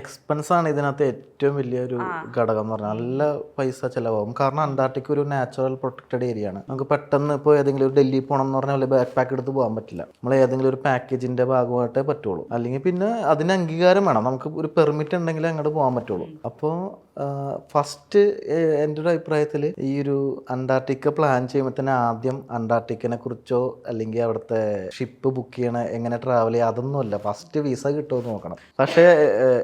Expense ആണ് ഇതിനകത്ത് ഏറ്റവും വലിയൊരു ഘടകം എന്ന് പറഞ്ഞാൽ നല്ല പൈസ ചിലവാകും. കാരണം അന്റാർട്ടിക് ഒരു നാച്ചുറൽ പ്രൊട്ടക്റ്റഡ് ഏരിയ ആണ്. നമുക്ക് പെട്ടെന്ന് ഇപ്പോൾ ഏതെങ്കിലും ഒരു ഡൽഹി പോകണം എന്ന് പറഞ്ഞാൽ ബാക്ക് പാക്ക് എടുത്ത് പോകാൻ പറ്റില്ല. നമ്മൾ ഏതെങ്കിലും ഒരു പാക്കേജിന്റെ ഭാഗമായിട്ടേ പറ്റുള്ളൂ. അല്ലെങ്കിൽ പിന്നെ അതിന് അംഗീകാരം വേണം. നമുക്ക് ഒരു പെർമിറ്റ് ഉണ്ടെങ്കിൽ അങ്ങോട്ട് പോകാൻ പറ്റുള്ളൂ. അപ്പോൾ ഫസ്റ്റ് എന്റെ ഒരു അഭിപ്രായത്തിൽ ഈ ഒരു അന്റാർട്ടിക്ക പ്ലാൻ ചെയ്യുമ്പോൾ തന്നെ ആദ്യം അന്റാർട്ടിക്കിനെ കുറിച്ചോ അല്ലെങ്കിൽ അവിടുത്തെ ഷിപ്പ് ബുക്ക് ചെയ്യണ എങ്ങനെ ട്രാവൽ ചെയ്യുക അതൊന്നുമല്ല ഫസ്റ്റ് വിസ കിട്ടുമോ നോക്കണം. പക്ഷേ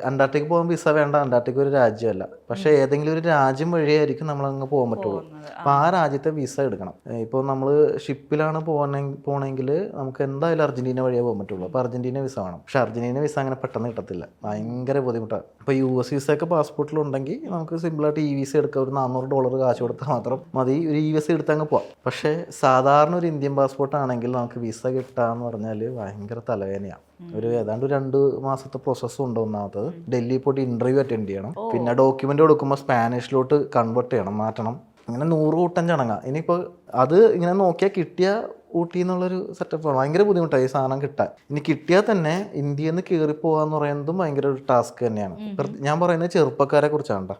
അന്റാർട്ടിക്ക പോകാൻ വിസ വേണ്ട. അന്റാർട്ടിക്ക ഒരു രാജ്യമല്ല. പക്ഷേ ഏതെങ്കിലും ഒരു രാജ്യം വഴിയായിരിക്കും നമ്മൾ അങ്ങ് പോകാൻ പറ്റുള്ളൂ. അപ്പോൾ ആ. രാജ്യത്തെ വിസ എടുക്കണം. ഇപ്പോൾ നമ്മൾ ഷിപ്പിലാണ് പോകണെ പോകണമെങ്കിൽ നമുക്ക് എന്തായാലും അർജന്റീന വഴിയേ പോകാൻ പറ്റുള്ളൂ. അപ്പോൾ അർജന്റീന വിസ വേണം. പക്ഷേ അർജന്റീന വിസ അങ്ങനെ പെട്ടെന്ന് കിട്ടത്തില്ല. ഭയങ്കര ബുദ്ധിമുട്ടാണ് ഇപ്പോൾ യു എസ് വിസ ഒക്കെ പാസ്പോർട്ടിലുണ്ടെങ്കിൽ നമുക്ക് സിമ്പിളായിട്ട് ഇ വിസ എടുക്കാം ഒരു നാനൂറ് ഡോളർ കാശ് കൊടുത്താൽ മാത്രം മതി. ഒരു ഇ വിസ എടുത്ത് അങ്ങ് പോവാം. പക്ഷേ സാധാരണ ഒരു ഇന്ത്യൻ പാസ്പോർട്ട് ആണെങ്കിൽ നമുക്ക് വിസ കിട്ടാന്ന് പറഞ്ഞാൽ ഭയങ്കര തലവേദനയാണ് ഒരു ഏതാണ്ട് രണ്ട് മാസത്തെ പ്രോസസ്സും ഉണ്ട് ഒന്നാമത്തത്. ഡൽഹി പോയിട്ട് ഇന്റർവ്യൂ അറ്റൻഡ് ചെയ്യണം. പിന്നെ ഡോക്യുമെന്റ് കൊടുക്കുമ്പോൾ സ്പാനിഷിലോട്ട് കൺവേർട്ട് ചെയ്യണം മാറ്റണം. അങ്ങനെ നൂറ് കൂട്ടം ചടങ്ങാ. ഇനിയിപ്പോൾ അത് ഇങ്ങനെ നോക്കിയാൽ കിട്ടിയ ഊട്ടി എന്നുള്ളൊരു സെറ്റപ്പാണ് ഭയങ്കര ബുദ്ധിമുട്ടായി ഈ സാധനം കിട്ടാൻ. ഇനി കിട്ടിയാൽ തന്നെ ഇന്ത്യയിൽ നിന്ന് കയറി പോകാന്ന് പറയുന്നതും ഭയങ്കര ഒരു ടാസ്ക് തന്നെയാണ്. ഞാൻ പറയുന്നത് ചെറുപ്പക്കാരെ കുറിച്ചാണ്.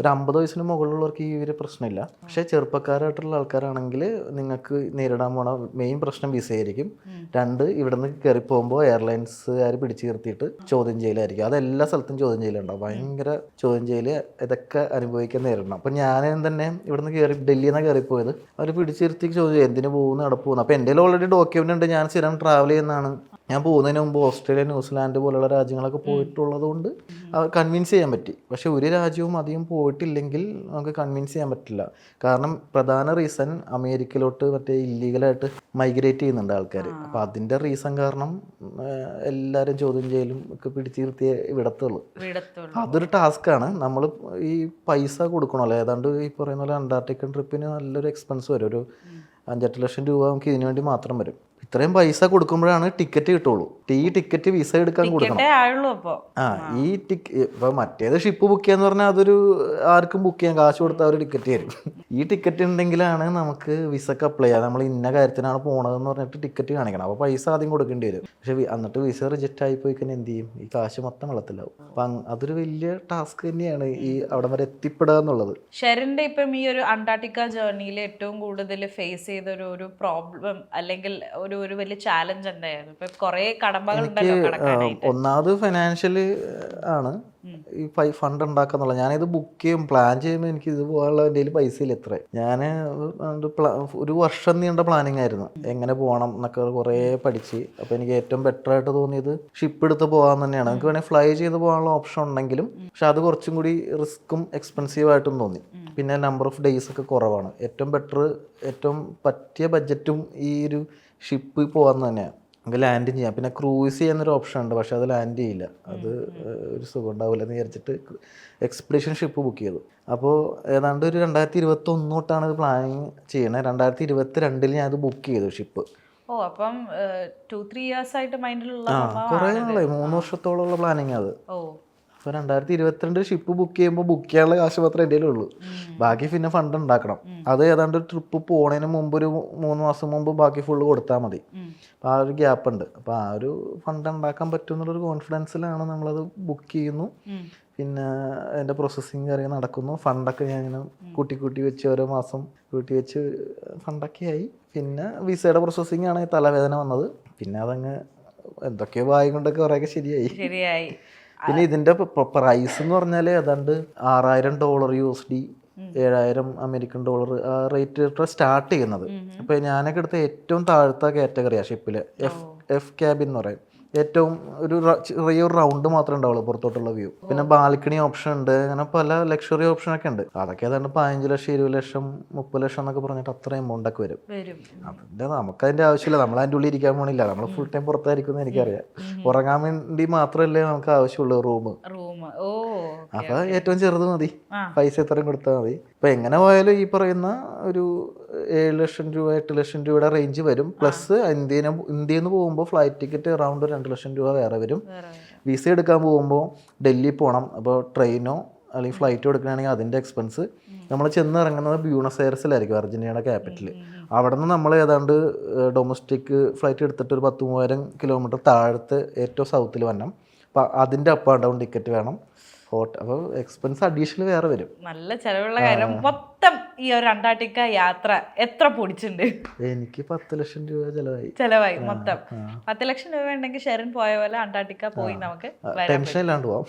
ഒരു അമ്പത് വയസ്സിന് മുകളിലുള്ളവർക്ക് ഈ ഒരു പ്രശ്നമില്ല. പക്ഷേ ചെറുപ്പക്കാരായിട്ടുള്ള ആൾക്കാരാണെങ്കിൽ നിങ്ങൾക്ക് നേരിടാൻ പോണ മെയിൻ പ്രശ്നം വിസ ആയിരിക്കും. രണ്ട് ഇവിടുന്ന് കയറി പോകുമ്പോൾ എയർലൈൻസുകാർ പിടിച്ചു നിർത്തിയിട്ട് ചോദ്യം ചെയ്യലായിരിക്കും. അത് എല്ലാ സ്ഥലത്തും ചോദ്യം ചെയ്യലുണ്ടാവും ഭയങ്കര ചോദ്യം ചെയ്യൽ ഇതൊക്കെ അനുഭവിക്കാൻ നേരിടണം. അപ്പം ഞാൻ തന്നെ ഇവിടുന്ന് കയറി ഡൽഹിയിൽ നിന്നാണ് കയറിപ്പോയത് അവർ പിടിച്ചിരുത്തി ചോദ്യം ചെയ്യും എന്തിനു പോകുന്നു അവിടെ പോകുന്നു അപ്പോൾ എന്റെ ഓൾറെഡി ഡോക്യുമെന്റ് ഉണ്ട്. ഞാൻ സ്ഥിരം ട്രാവൽ ചെയ്യുന്നതാണ്. ഞാൻ പോകുന്നതിന് മുമ്പ് ഓസ്ട്രേലിയ ന്യൂസിലാൻഡ് പോലുള്ള രാജ്യങ്ങളൊക്കെ പോയിട്ടുള്ളത് കൊണ്ട് കൺവിൻസ് ചെയ്യാൻ പറ്റി. പക്ഷേ ഒരു രാജ്യവും അധികം പോയിട്ടില്ലെങ്കിൽ നമുക്ക് കൺവിൻസ് ചെയ്യാൻ പറ്റില്ല. കാരണം പ്രധാന റീസൺ അമേരിക്കയിലോട്ട് മറ്റേ ഇല്ലീഗലായിട്ട് മൈഗ്രേറ്റ് ചെയ്യുന്നുണ്ട് ആൾക്കാർ അപ്പോൾ അതിന്റെ റീസൺ കാരണം എല്ലാവരും ചോദ്യം ചെയ്യലും ഒക്കെ പിടിച്ചു നിർത്തിയേ വിടത്തുള്ളൂ. അതൊരു ടാസ്ക്കാണ് നമ്മൾ ഈ പൈസ കൊടുക്കണമല്ലോ ഏതാണ്ട് ഈ പറയുന്ന പോലെ അന്റാർട്ടിക്കൻ ട്രിപ്പിന് നല്ലൊരു എക്സ്പെൻസ് വരും. ഒരു അഞ്ചെട്ട് ലക്ഷം രൂപ നമുക്ക് ഇതിനു വേണ്ടി മാത്രം വരും. ഇത്രയും പൈസ കൊടുക്കുമ്പോഴാണ് ടിക്കറ്റ് കിട്ടുള്ളൂ. ഈ ടിക്കറ്റ് വിസ എടുക്കാൻ കൊടുക്കണം. ആ ഈ ടിക്ക് ഇപ്പൊ മറ്റേത് ഷിപ്പ് ബുക്ക് ചെയ്യാന്ന് പറഞ്ഞാൽ അതൊരു ആർക്കും ബുക്ക് ചെയ്യാൻ കാശ് കൊടുത്താൽ ഒരു ടിക്കറ്റ് തരും. ഈ ടിക്കറ്റ് ഉണ്ടെങ്കിലാണ് നമുക്ക് വിസക്ക് അപ്ലൈ ചെയ്യാം. നമ്മൾ ഇന്ന കാര്യത്തിനാണ് പോണതെന്ന് പറഞ്ഞിട്ട് ടിക്കറ്റ് കാണിക്കണം. അപ്പോൾ പൈസ ആദ്യം കൊടുക്കേണ്ടി വരും. പക്ഷെ എന്നിട്ട് വിസ റിജക്റ്റ് ആയി പോയി കഴിഞ്ഞാൽ എന്ത് ചെയ്യും? ഈ കാശ് മൊത്തം വെള്ളത്തിലാവും. അപ്പം അതൊരു വലിയ ടാസ്ക് തന്നെയാണ് ഈ അവിടെ വരെ എത്തിപ്പെടുക എന്നുള്ളത്. ഷെറിന്റെ ഇപ്പം ഈ ഒരു അന്റാർട്ടിക്ക ജേർണിയിൽ ഏറ്റവും കൂടുതൽ ഫേസ് ചെയ്ത ഒരു ഒരു പ്രോബ്ലം അല്ലെങ്കിൽ ഒരു ഒരു വലിയ ചാലഞ്ച് എന്തായിരുന്നു? ഇപ്പൊ കുറേ കടമ്പകൾ ഒന്നാമത് ഫിനാൻഷ്യൽ ആണ്. ഈ ഫണ്ട് ഉണ്ടാക്കാന്നുള്ള ഞാനിത് ബുക്ക് ചെയ്യും പ്ലാൻ ചെയ്യുമ്പോൾ എനിക്ക് ഇത് എന്റെ കയ്യിൽ പൈസ ഇല്ല ഇത്ര ഞാൻ ഒരു വർഷം നീണ്ട പ്ലാനിങ് ആയിരുന്നു. എങ്ങനെ പോകണം എന്നൊക്കെ കുറേ പഠിച്ച്. അപ്പോൾ എനിക്ക് ഏറ്റവും ബെറ്റർ ആയിട്ട് തോന്നിയത് ഷിപ്പ് എടുത്ത് പോകാൻ തന്നെയാണ്. നമുക്ക് വേണമെങ്കിൽ ഫ്ലൈ ചെയ്ത് പോകാനുള്ള ഓപ്ഷൻ ഉണ്ടെങ്കിലും പക്ഷെ അത് കുറച്ചും കൂടി റിസ്ക്കും എക്സ്പെൻസീവ് ആയിട്ടും തോന്നി. പിന്നെ നമ്പർ ഓഫ് ഡേയ്സ് ഒക്കെ കുറവാണ്. ഏറ്റവും ബെറ്റർ ഏറ്റവും പറ്റിയ ബഡ്ജറ്റും ഈ ഒരു ഷിപ്പ് പോകാൻ തന്നെയാണ്. നമുക്ക് ലാൻഡ് ചെയ്യാം. പിന്നെ ക്രൂസ് ചെയ്യുന്നൊരു ഓപ്ഷൻ ഉണ്ട് പക്ഷെ അത് ലാൻഡ് ചെയ്യില്ല. അത് ഒരു സുഖം ഉണ്ടാവില്ല എന്ന് വിചാരിച്ചിട്ട് എക്സ്പെഡിഷൻ ഷിപ്പ് ബുക്ക് ചെയ്തു. അപ്പോൾ ഏതാണ്ട് ഒരു രണ്ടായിരത്തി ഇരുപത്തി ഒന്ന് തൊട്ടാണ് ഇത് പ്ലാനിങ് ചെയ്യണത് രണ്ടായിരത്തി ഇരുപത്തി രണ്ടിൽ ഞാൻ ഇത് ബുക്ക് ചെയ്തു ഷിപ്പ് ഓ അപ്പം ടു ത്രീ ഇയേഴ്സ് ആയിട്ട് മൈൻഡിലുള്ള ആ കുറേ നാളായി. മൂന്ന് വർഷത്തോളമുള്ള പ്ലാനിങ് അത്. ഓ. അപ്പോൾ രണ്ടായിരത്തി ഇരുപത്തിരണ്ട് ഷിപ്പ് ബുക്ക് ചെയ്യുമ്പോൾ ബുക്ക് ചെയ്യാനുള്ള കാശ് മാത്രമേ എന്റെ ഉള്ളൂ ബാക്കി പിന്നെ ഫണ്ട് ഉണ്ടാക്കണം. അത് ഏതാണ്ട് ട്രിപ്പ് പോണതിന് മുമ്പ് ഒരു മൂന്ന് മാസം മുമ്പ് ബാക്കി ഫുള്ള് കൊടുത്താൽ മതി. അപ്പോൾ ആ ഒരു ഗ്യാപ്പ് ഉണ്ട്. അപ്പോൾ ആ ഒരു ഫണ്ട് ഉണ്ടാക്കാൻ പറ്റും എന്നുള്ളൊരു കോൺഫിഡൻസിലാണ് നമ്മളത് ബുക്ക് ചെയ്യുന്നു. പിന്നെ അതിന്റെ പ്രോസസ്സിങ് കാര്യം നടക്കുന്നു. ഫണ്ടൊക്കെ ഞാൻ ഇങ്ങനെ കൂട്ടി കൂട്ടി വെച്ച് ഓരോ മാസം കൂട്ടി വെച്ച് ഫണ്ടൊക്കെ ആയി. പിന്നെ വിസയുടെ പ്രോസസ്സിങ് ആണ് തലവേദന വന്നത്. പിന്നെ അതങ്ങ് എന്തൊക്കെയോ വായി കൊണ്ടൊക്കെ കുറേയൊക്കെ ശരിയായി. ശരിയായി. പിന്നെ ഇതിന്റെ പ്രൈസ് എന്ന് പറഞ്ഞാൽ ഏതാണ്ട് ആറായിരം ഡോളർ യു എസ് ഡി ഏഴായിരം അമേരിക്കൻ ഡോളർ ആ റേറ്റ് സ്റ്റാർട്ട് ചെയ്യുന്നത്. അപ്പൊ ഞാനൊക്കെ എടുത്ത ഏറ്റവും താഴത്തെ കാറ്റഗറിയാണ് ഷിപ്പിൽ എഫ് എഫ് ക്യാബിൻ എന്ന് പറയും. ഏറ്റവും ഒരു ചെറിയൊരു റൗണ്ട് മാത്രമേ ഉണ്ടാവുള്ളൂ പുറത്തോട്ടുള്ള വ്യൂ പിന്നെ ബാൽക്കണി ഓപ്ഷൻ ഉണ്ട്. അങ്ങനെ പല ലക്ഷറി ഓപ്ഷൻ ഒക്കെ ഉണ്ട്. അതൊക്കെ ഏതാണ്ട് പതിനഞ്ച് ലക്ഷം ഇരുപത് ലക്ഷം മുപ്പത് ലക്ഷം എന്നൊക്കെ പറഞ്ഞിട്ട് അത്ര എമൗണ്ട് ഒക്കെ വരും. വരും. അതിന്റെ നമുക്ക് അതിന്റെ ആവശ്യമില്ല. നമ്മൾ അതിന്റെ ഉള്ളിൽ ഇരിക്കാൻ പോണില്ല. നമ്മൾ ഫുൾ ടൈം പുറത്തായിരിക്കും എന്ന് എനിക്കറിയാം. ഉറങ്ങാൻ വേണ്ടി മാത്രമല്ലേ നമുക്ക് ആവശ്യമുള്ളൂ റൂം റൂം. ഓ അപ്പൊ ഏറ്റവും ചെറുത് മതി. പൈസ എത്രയും കൊടുത്താൽ മതി. ഇപ്പൊ എങ്ങനെ പോയാലും ഈ പറയുന്ന ഒരു ഏഴ് ലക്ഷം രൂപ എട്ട് ലക്ഷം രൂപയുടെ റേഞ്ച് വരും. പ്ലസ് ഇന്ത്യയിൽ ഇന്ത്യയിൽ നിന്ന് പോകുമ്പോൾ ഫ്ലൈറ്റ് ടിക്കറ്റ് അറൗണ്ട് രണ്ട് ലക്ഷം രൂപ വേറെ വരും. വിസ എടുക്കാൻ പോകുമ്പോൾ ഡൽഹി പോകണം അപ്പോൾ ട്രെയിനോ അല്ലെങ്കിൽ ഫ്ലൈറ്റ് എടുക്കുകയാണെങ്കിൽ അതിന്റെ എക്സ്പെൻസ് നമ്മൾ ചെന്ന് ഇറങ്ങുന്നത് ബ്യൂണസ് എയർസിലായിരിക്കും അർജന്റീനയുടെ ക്യാപിറ്റൽ അവിടെ നിന്ന് നമ്മൾ ഏതാണ്ട് ഡൊമസ്റ്റിക് ഫ്ലൈറ്റ് എടുത്തിട്ട് ഒരു പത്ത് മൂവായിരം കിലോമീറ്റർ താഴത്ത് ഏറ്റവും സൗത്തിൽ വരണം. അപ്പം അതിന്റെ അപ്പ് ആൻഡ് ഡൗൺ ടിക്കറ്റ് വേണം. ഹോട്ട് അപ്പോൾ എക്സ്പെൻസ് അഡീഷണൽ വേറെ വരും. നല്ല ചെലവുള്ള കാര്യം. മൊത്തം ഈ ഒരു അന്റാർട്ടിക്ക യാത്ര എത്ര പൊടിച്ചിട്ടുണ്ട് എനിക്ക് പത്ത് ലക്ഷം രൂപ ചിലവായി. ചെലവായി മൊത്തം. പത്ത് ലക്ഷം രൂപ ഉണ്ടെങ്കിൽ ഷെറിൻ പോയ പോലെ അന്റാർട്ടിക്ക പോയി നമുക്ക് ടെൻഷൻ ഇല്ലാണ്ട് പോവാം.